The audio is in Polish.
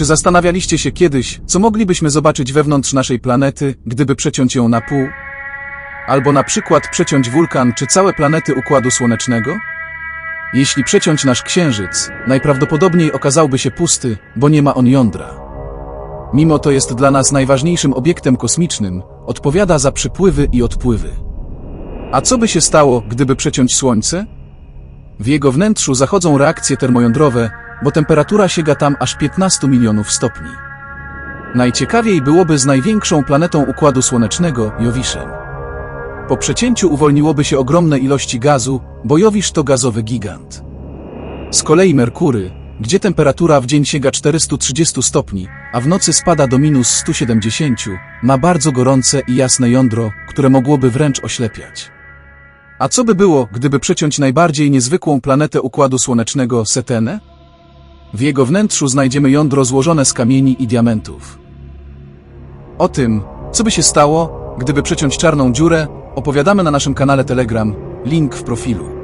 Czy zastanawialiście się kiedyś, co moglibyśmy zobaczyć wewnątrz naszej planety, gdyby przeciąć ją na pół? Albo na przykład przeciąć wulkan czy całe planety Układu Słonecznego? Jeśli przeciąć nasz Księżyc, najprawdopodobniej okazałby się pusty, bo nie ma on jądra. Mimo to jest dla nas najważniejszym obiektem kosmicznym, odpowiada za przypływy i odpływy. A co by się stało, gdyby przeciąć Słońce? W jego wnętrzu zachodzą reakcje termojądrowe, bo temperatura sięga tam aż 15 milionów stopni. Najciekawiej byłoby z największą planetą Układu Słonecznego, Jowiszem. Po przecięciu uwolniłoby się ogromne ilości gazu, bo Jowisz to gazowy gigant. Z kolei Merkury, gdzie temperatura w dzień sięga 430 stopni, a w nocy spada do minus 170, ma bardzo gorące i jasne jądro, które mogłoby wręcz oślepiać. A co by było, gdyby przeciąć najbardziej niezwykłą planetę Układu Słonecznego Setenę? W jego wnętrzu znajdziemy jądro złożone z kamieni i diamentów. O tym, co by się stało, gdyby przeciąć czarną dziurę, opowiadamy na naszym kanale Telegram, link w profilu.